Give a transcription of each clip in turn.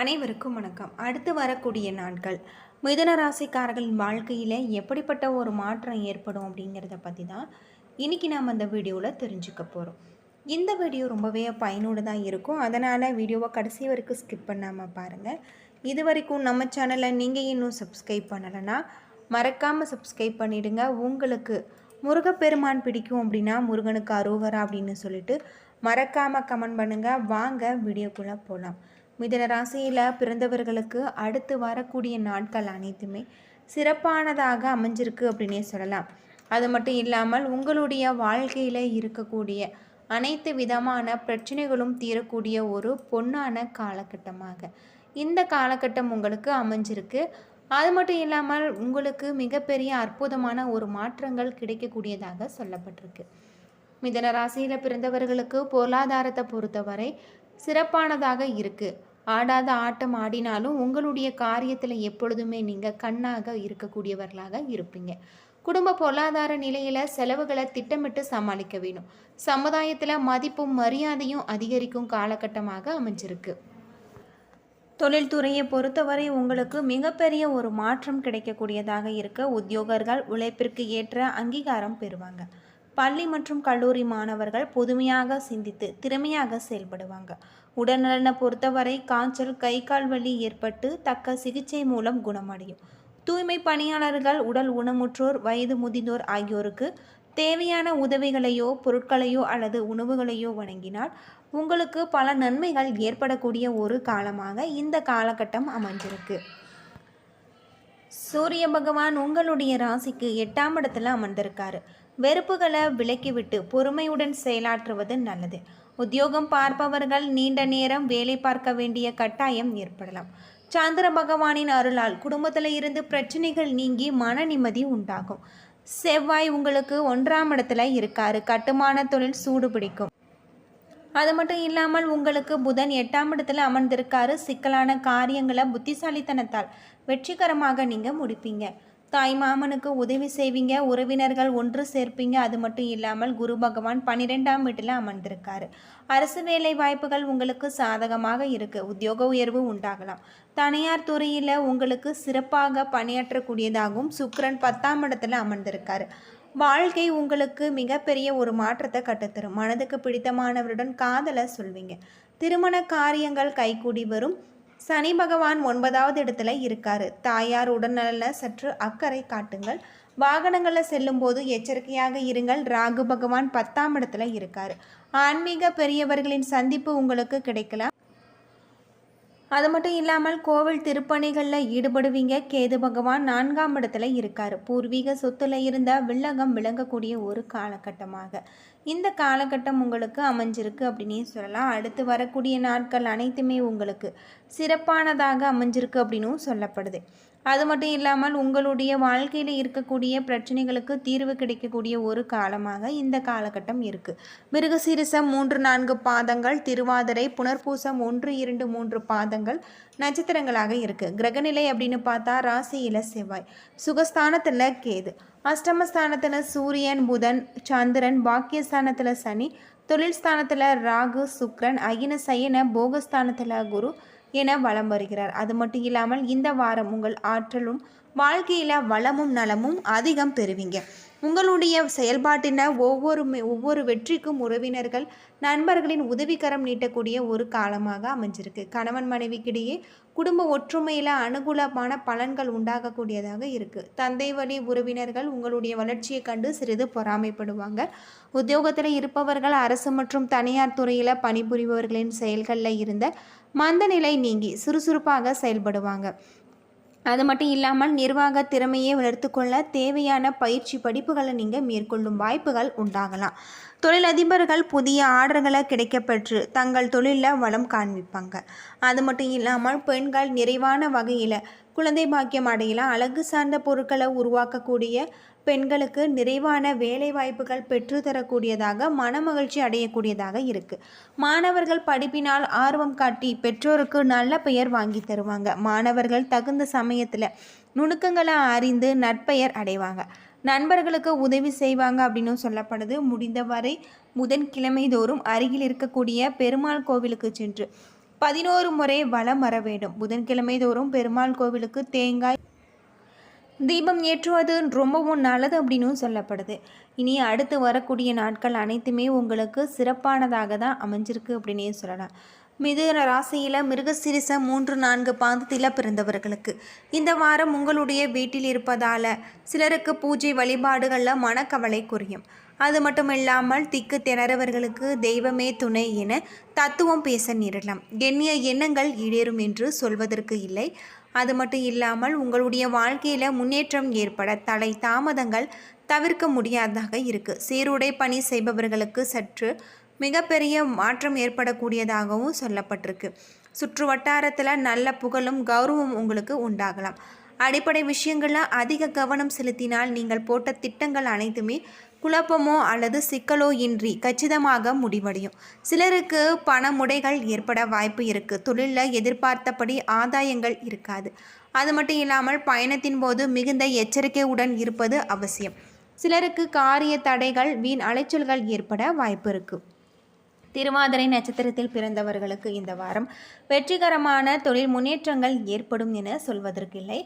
அனைவருக்கும் வணக்கம். அடுத்து வரக்கூடிய நாட்கள். மிதுன ராசிக்காரர்களின் வாழ்க்கையில் எப்படிப்பட்ட ஒரு மாற்றம் ஏற்படும் அப்படிங்கிறத பற்றி தான் இன்றைக்கி நாம் அந்த வீடியோவில் தெரிஞ்சுக்க போகிறோம் இந்த வீடியோ ரொம்பவே பயனுள்ளதாக இருக்கும். அதனால் வீடியோவை கடைசி வரைக்கும் ஸ்கிப் பண்ணாமல் பாருங்கள் இது வரைக்கும் நம்ம சேனலை நீங்கள் இன்னும் சப்ஸ்கிரைப் பண்ணலைன்னா மறக்காமல் சப்ஸ்கிரைப் பண்ணிவிடுங்க உங்களுக்கு முருகப்பெருமான் பிடிக்கும் அப்படின்னா முருகனுக்கு அரோகரா அப்படின்னு சொல்லிட்டு மறக்காமல் கமெண்ட் பண்ணுங்கள் வாங்க வீடியோக்குள்ளே போகலாம் மிதன ராசியில் பிறந்தவர்களுக்கு அடுத்து வரக்கூடிய நாட்கள் அனைத்துமே சிறப்பானதாக அமைஞ்சிருக்கு அப்படின்னே சொல்லலாம். அது மட்டும் இல்லாமல் உங்களுடைய வாழ்க்கையில் இருக்கக்கூடிய அனைத்து விதமான பிரச்சனைகளும் தீரக்கூடிய ஒரு பொன்னான காலகட்டமாக இந்த காலகட்டம் உங்களுக்கு அமைஞ்சிருக்கு. அது மட்டும் இல்லாமல் உங்களுக்கு மிகப்பெரிய அற்புதமான ஒரு மாற்றங்கள் கிடைக்கக்கூடியதாக சொல்லப்பட்டிருக்கு. மிதன ராசியில் பிறந்தவர்களுக்கு பொருளாதாரத்தை பொறுத்தவரை சிறப்பானதாக இருக்குது ஆடாத ஆட்டம் ஆடினாலும் உங்களுடைய காரியத்தில் எப்பொழுதுமே நீங்கள் கண்ணாக இருக்கக்கூடியவர்களாக இருப்பீங்க. குடும்ப பொருளாதார நிலையில் செலவுகளை திட்டமிட்டு சமாளிக்க வேணும். சமுதாயத்தில் மதிப்பும் மரியாதையும் அதிகரிக்கும் காலகட்டமாக அமைஞ்சிருக்கு. தொழில்துறையை பொறுத்தவரை உங்களுக்கு மிகப்பெரிய ஒரு மாற்றம் கிடைக்கக்கூடியதாக இருக்க உத்தியோகர்கள் உழைப்பிற்கு ஏற்ற அங்கீகாரம் பெறுவாங்க. பள்ளி மற்றும் கல்லூரி மாணவர்கள் புதுமையாக சிந்தித்து திறமையாக செயல்படுவாங்க. உடல்நலனை பொறுத்தவரை காய்ச்சல் கை கால் வலி ஏற்பட்டு தக்க சிகிச்சை மூலம் குணமடையும். தூய்மை பணியாளர்கள் உடல் ஊனமுற்றோர் வயது முதிர்ந்தோர் ஆகியோருக்கு தேவையான உதவிகளையோ பொருட்களையோ அல்லது உணவுகளையோ வழங்கினால் உங்களுக்கு பல நன்மைகள் ஏற்படக்கூடிய ஒரு காலமாக இந்த காலகட்டம் அமைஞ்சிருக்கு. சூரிய பகவான் உங்களுடைய ராசிக்கு எட்டாம் இடத்துல அமர்ந்திருக்காரு. வெறுப்புகளை விலக்கிவிட்டு பொறுமையுடன் செயலாற்றுவது நல்லது. உத்தியோகம் பார்ப்பவர்கள் நீண்ட நேரம் வேலை பார்க்க வேண்டிய கட்டாயம் ஏற்படலாம். சந்திர பகவானின் அருளால் குடும்பத்தில் இருந்து பிரச்சனைகள் நீங்கி மன நிம்மதி உண்டாகும். செவ்வாய் உங்களுக்கு ஒன்றாம் இடத்துல இருக்காரு. கட்டுமான தொழில் சூடு பிடிக்கும். அது மட்டும் இல்லாமல் உங்களுக்கு புதன் எட்டாம் இடத்துல அமர்ந்திருக்காரு. சிக்கலான காரியங்களை புத்திசாலித்தனத்தால் வெற்றிகரமாக நீங்கள் முடிப்பீங்க. தாய் மாமனுக்கு உதவி செய்வீங்க உறவினர்கள் ஒன்று சேர்ப்பீங்க. அது மட்டும் இல்லாமல் குரு பகவான் பன்னிரெண்டாம் வீட்டில் அமர்ந்திருக்காரு. அரசு வேலை வாய்ப்புகள் உங்களுக்கு சாதகமாக இருக்குது உத்தியோக உயர்வு உண்டாகலாம். தனியார் துறையில் உங்களுக்கு சிறப்பாக பணியாற்றக்கூடியதாகவும் சுக்கரன் பத்தாம் இடத்துல அமர்ந்திருக்காரு. வாழ்க்கை உங்களுக்கு மிகப்பெரிய ஒரு மாற்றத்தை கட்டுத்தரும். மனதுக்கு பிடித்தமானவருடன் காதலை சொல்வீங்க. திருமண காரியங்கள் கைகூடி வரும். சனி பகவான் ஒன்பதாவது இடத்துல இருக்காரு. தாயார் உடல்நலில் சற்று அக்கறை காட்டுங்கள். வாகனங்களில் செல்லும்போது எச்சரிக்கையாக இருங்கள். ராகு பகவான் பத்தாம் இடத்துல இருக்காரு. ஆன்மீக பெரியவர்களின் சந்திப்பு உங்களுக்கு கிடைக்கலாம். அது மட்டும் இல்லாமல் கோவில் திருப்பணிகளில் ஈடுபடுவீங்க. கேது பகவான் நான்காம் இடத்துல இருக்கார். பூர்வீக சொத்துல இருந்த வில்லகம் விளங்கக்கூடிய ஒரு காலகட்டமாக. இந்த காலகட்டம் உங்களுக்கு அமைஞ்சிருக்கு அப்படின்னே சொல்லலாம். அடுத்து வரக்கூடிய நாட்கள் அனைத்துமே உங்களுக்கு சிறப்பானதாக அமைஞ்சிருக்கு அப்படின்னும் சொல்லப்படுது. அது மட்டும் இல்லாமல் உங்களுடைய வாழ்க்கையில் இருக்கக்கூடிய பிரச்சனைகளுக்கு தீர்வு கிடைக்கக்கூடிய ஒரு காலமாக இந்த காலகட்டம் இருக்குது மிருகசீரிசம் மூன்று நான்கு பாதங்கள் திருவாதிரை புனர்பூசம் ஒன்று இரண்டு மூன்று பாதங்கள் நட்சத்திரங்களாக இருக்குது கிரகநிலை அப்படின்னு பார்த்தா ராசியில் செவ்வாய். சுகஸ்தானத்தில் கேது. அஷ்டமஸ்தானத்தில் சூரியன் புதன் சந்திரன் பாக்கியஸ்தானத்தில் சனி தொழில் ஸ்தானத்தில் ராகு சுக்ரன் அகின சயன போகஸ்தானத்தில் குரு என வலம் வருகிறார். அது மட்டும் இல்லாமல் இந்த வாரம் உங்கள் ஆற்றலும் வாழ்க்கையில் வளமும் நலமும் அதிகம் பெறுவீங்க. உங்களுடைய செயல்பாட்டின ஒவ்வொரு ஒவ்வொரு வெற்றிக்கும் உறவினர்கள் நண்பர்களின் உதவிக்கரம் நீட்டக்கூடிய ஒரு காலமாக அமைஞ்சிருக்கு. கணவன் மனைவிக்கிடையே குடும்ப ஒற்றுமையில் அனுகூலமான பலன்கள் உண்டாகக்கூடியதாக இருக்குது தந்தை வழி உறவினர்கள் உங்களுடைய வளர்ச்சியை கண்டு சிறிது பொறாமைப்படுவாங்க. உத்தியோகத்தில் இருப்பவர்கள் அரசு மற்றும் தனியார் துறையில் பணிபுரிபவர்களின் செயல்களில் இருந்த மந்த நிலை நீங்கி சுறுசுறுப்பாக செயல்படுவாங்க. அது மட்டும் இல்லாமல் நிர்வாக திறமையை வளர்த்துக்கொள்ள தேவையான பயிற்சி படிப்புகளை நீங்கள் மேற்கொள்ளும் வாய்ப்புகள் உண்டாகலாம். தொழிலதிபர்கள் புதிய ஆர்டர்களை கிடைக்கப்பெற்று தங்கள் தொழிலில் வளம் காண்பிப்பாங்க. அது மட்டும் இல்லாமல் பெண்கள் நிறைவான வகையில் குழந்தை பாக்கியம் அடையலாம். அழகு சார்ந்த பொருட்களை உருவாக்கக்கூடிய பெண்களுக்கு நிறைவான வேலை வாய்ப்புகள் பெற்றுத்தரக்கூடியதாக மனமகிழ்ச்சி அடையக்கூடியதாக இருக்குது மாணவர்கள் படிப்பினால் ஆர்வம் காட்டி பெற்றோருக்கு நல்ல பெயர் வாங்கி தருவாங்க. மாணவர்கள் தகுந்த சமயத்தில் நுணுக்கங்களை அறிந்து நற்பெயர் அடைவாங்க. நண்பர்களுக்கு உதவி செய்வாங்க அப்படின்னு சொல்லப்படுது. முடிந்தவரை புதன்கிழமை தோறும் அருகில் இருக்கக்கூடிய பெருமாள் கோவிலுக்கு சென்று பதினோரு முறை வலம் வர வேண்டும். புதன்கிழமை தோறும் பெருமாள் கோவிலுக்கு தேங்காய் தீபம் ஏற்றுவது ரொம்பவும் நல்லது அப்படின்னு சொல்லப்படுது. இனி அடுத்து வரக்கூடிய நாட்கள் அனைத்துமே உங்களுக்கு சிறப்பானதாக தான் அமைஞ்சிருக்கு அப்படின்னே சொல்லலாம். மிதுன ராசியில் மிருகசிரிச மூன்று நான்கு பாந்தத்தில் பிறந்தவர்களுக்கு இந்த வாரம் உங்களுடைய வீட்டில் இருப்பதால் சிலருக்கு பூஜை வழிபாடுகளில் மனக்கவலை குறையும். அது மட்டும் இல்லாமல் திக்கு திணறவர்களுக்கு தெய்வமே துணை என தத்துவம் பேச நேரலாம் எண்ணிய எண்ணங்கள் ஈடேறும் என்று சொல்வதற்கு இல்லை. அது மட்டும் இல்லாமல் உங்களுடைய வாழ்க்கையில் முன்னேற்றம் ஏற்பட தலை தாமதங்கள் தவிர்க்க முடியாததாக இருக்குது சீருடை பணி செய்பவர்களுக்கு சற்று மிகப்பெரிய மாற்றம் ஏற்படக்கூடியதாகவும் சொல்லப்பட்டிருக்கு. சுற்று வட்டாரத்தில் நல்ல புகழும் கௌரவம் உங்களுக்கு உண்டாகலாம். அடிப்படை விஷயங்களில் அதிக கவனம் செலுத்தினால் நீங்கள் போட்ட திட்டங்கள் அனைத்துமே குழப்பமோ அல்லது சிக்கலோ இன்றி கச்சிதமாக முடிவடையும். சிலருக்கு பண முடைகள் ஏற்பட வாய்ப்பு இருக்குது தொழிலில் எதிர்பார்த்தபடி ஆதாயங்கள் இருக்காது. அது மட்டும் இல்லாமல் பயணத்தின் போது மிகுந்த எச்சரிக்கையுடன் இருப்பது அவசியம். சிலருக்கு காரிய தடைகள் வீண் அலைச்சல்கள் ஏற்பட வாய்ப்பு இருக்குது திருவாதிரை நட்சத்திரத்தில் பிறந்தவர்களுக்கு இந்த வாரம் வெற்றிகரமான தொழில் முன்னேற்றங்கள் ஏற்படும் என சொல்வதற்கில்லை.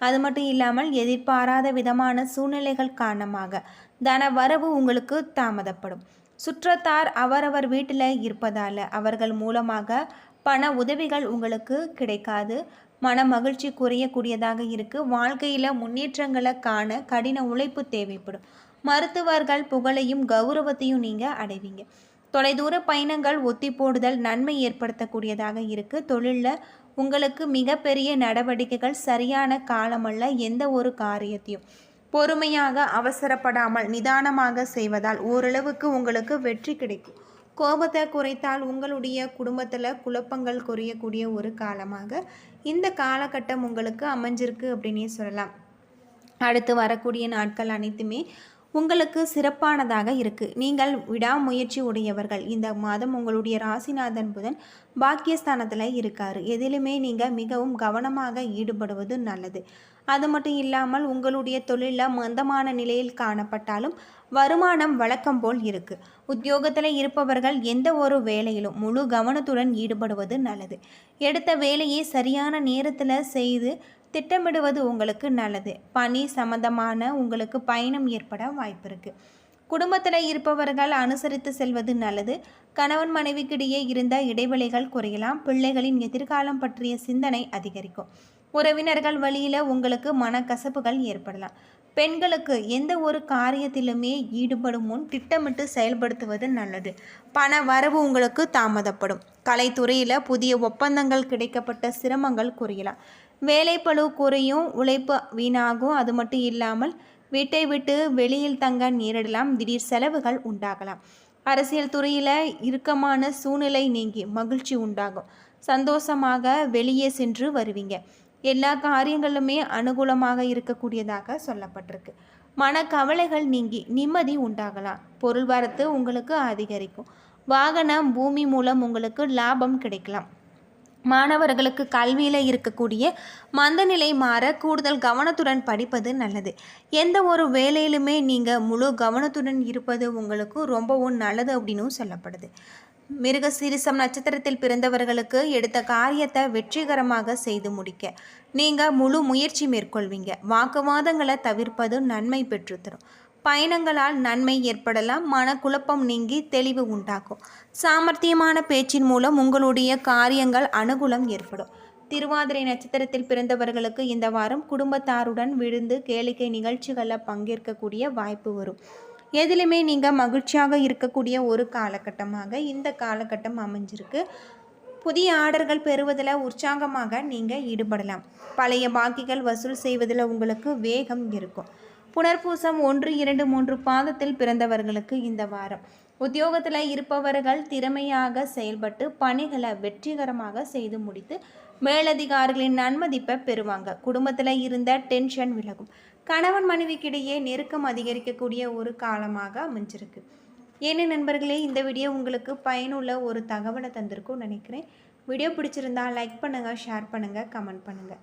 அது மட்டும் இல்லாமல் எதிர்பாராத விதமான சூழ்நிலைகள் காரணமாக தன வரவு உங்களுக்கு தாமதப்படும். சுற்றத்தார் அவரவர் வீட்டில் இருப்பதால் அவர்கள் மூலமாக பண உதவிகள் உங்களுக்கு கிடைக்காது. மன மகிழ்ச்சி குறையக்கூடியதாக இருக்குது வாழ்க்கையில் முன்னேற்றங்களை காண கடின உழைப்பு தேவைப்படும். மருத்துவர்கள் புகழையும் கௌரவத்தையும் நீங்கள் அடைவீங்க. தொலைதூர பயணங்கள் ஒத்தி போடுதல் நன்மை ஏற்படுத்தக்கூடியதாக இருக்குது தொழிலில் உங்களுக்கு மிகப்பெரிய நடவடிக்கைகள் சரியான காலமல்ல. எந்த ஒரு காரியத்தையும். பொறுமையாக அவசரப்படாமல் நிதானமாக செய்வதால் ஓரளவுக்கு உங்களுக்கு வெற்றி கிடைக்கும். கோபத்தை குறைத்தால் உங்களுடைய குடும்பத்தில் குழப்பங்கள் குறையக்கூடிய ஒரு காலமாக இந்த காலகட்டம் உங்களுக்கு அமைஞ்சிருக்கு அப்படின்னே சொல்லலாம். அடுத்து வரக்கூடிய நாட்கள் அனைத்துமே உங்களுக்கு சிறப்பானதாக இருக்குது நீங்கள் விடாமுயற்சி உடையவர்கள். இந்த மாதம் உங்களுடைய ராசிநாதன் புதன் பாக்கியஸ்தானத்தில் இருக்கார். எதிலுமே நீங்கள் மிகவும் கவனமாக ஈடுபடுவது நல்லது. அது மட்டும் இல்லாமல் உங்களுடைய தொழிலில் மந்தமான நிலையில் காணப்பட்டாலும் வருமானம் வழக்கம் போல் இருக்குது உத்தியோகத்தில் இருப்பவர்கள் எந்த ஒரு வேலையிலும் முழு கவனத்துடன் ஈடுபடுவது நல்லது. எடுத்த வேலையை சரியான நேரத்தில் செய்து திட்டமிடுவது உங்களுக்கு நல்லது. பணி சம்பந்தமான உங்களுக்கு பயணம் ஏற்பட வாய்ப்பு இருக்குது குடும்பத்தில் இருப்பவர்கள் அனுசரித்து செல்வது நல்லது. கணவன் மனைவிக்கிடையே இருந்த இடைவெளிகள் குறையலாம். பிள்ளைகளின் எதிர்காலம் பற்றிய சிந்தனை அதிகரிக்கும். உறவினர்கள் வழியில் உங்களுக்கு மனக்கசப்புகள் ஏற்படலாம். பெண்களுக்கு எந்த ஒரு காரியத்திலுமே ஈடுபடும் முன் திட்டமிட்டு செயல்படுத்துவது நல்லது. பண வரவு உங்களுக்கு தாமதப்படும். கலைத்துறையில் புதிய ஒப்பந்தங்கள் கிடைக்கப்பட்ட சிரமங்கள் குறையலாம். வேலைப்பழு குறையும் உழைப்பு வீணாகும். அது மட்டும் இல்லாமல் வீட்டை விட்டு வெளியில் தங்க நேரிடலாம். திடீர் செலவுகள் உண்டாகலாம். அரசியல் துறையில் இறுக்கமான சூழ்நிலை நீங்கி மகிழ்ச்சி உண்டாகும். சந்தோஷமாக வெளியே சென்று வருவீங்க. எல்லா காரியங்களுமே அனுகூலமாக இருக்கக்கூடியதாக சொல்லப்பட்டிருக்கு. மன கவலைகள் நீங்கி நிம்மதி உண்டாகலாம். பொருள் வரத்து உங்களுக்கு அதிகரிக்கும். வாகனம் பூமி மூலம் உங்களுக்கு லாபம் கிடைக்கலாம். மாணவர்களுக்கு கல்வியில் இருக்கக்கூடிய மந்தநிலை மாற கூடுதல் கவனத்துடன் படிப்பது நல்லது. எந்த ஒரு வேலையிலுமே நீங்கள் முழு கவனத்துடன் இருப்பது உங்களுக்கு ரொம்பவும் நல்லது அப்படின்னும் சொல்லப்படுது. மிருக சிரிசம் நட்சத்திரத்தில் பிறந்தவர்களுக்கு எடுத்த காரியத்தை வெற்றிகரமாக செய்து முடிக்க நீங்கள் முழு முயற்சி மேற்கொள்வீங்க. வாக்குவாதங்களை தவிர்ப்பதும் நன்மை பெற்றுத்தரும். பயணங்களால் நன்மை ஏற்படலாம். மனக்குழப்பம் நீங்கி தெளிவு உண்டாகும். சாமர்த்தியமான பேச்சின் மூலம் உங்களுடைய காரியங்கள் அனுகூலம் ஏற்படும். திருவாதிரை நட்சத்திரத்தில் பிறந்தவர்களுக்கு இந்த வாரம் குடும்பத்தாருடன் விழுந்து கேளிக்கை நிகழ்ச்சிகளில் பங்கேற்கக்கூடிய வாய்ப்பு வரும். எதிலுமே நீங்கள் மகிழ்ச்சியாக இருக்கக்கூடிய ஒரு காலகட்டமாக இந்த காலகட்டம் அமைஞ்சிருக்கு. புதிய ஆர்டர்கள் பெறுவதில் உற்சாகமாக நீங்கள் ஈடுபடலாம். பழைய பாக்கிகள் வசூல் செய்வதில் உங்களுக்கு வேகம் இருக்கும். புனர்பூசம் ஒன்று இரண்டு மூன்று பாதத்தில் பிறந்தவர்களுக்கு இந்த வாரம். உத்தியோகத்தில் இருப்பவர்கள் திறமையாக செயல்பட்டு பணிகளை வெற்றிகரமாக செய்து முடித்து மேலதிகாரிகளின் நன்மதிப்பை பெறுவாங்க. குடும்பத்தில் இருந்த டென்ஷன் விலகும். கணவன் மனைவிக்கிடையே நெருக்கம் அதிகரிக்கக்கூடிய ஒரு காலமாக அமைஞ்சிருக்கு. ஏன்னு நண்பர்களே இந்த வீடியோ உங்களுக்கு பயனுள்ள ஒரு தகவலை தந்திருக்கும் நினைக்கிறேன். வீடியோ பிடிச்சிருந்தா லைக் பண்ணுங்கள் ஷேர் பண்ணுங்கள் கமெண்ட் பண்ணுங்கள்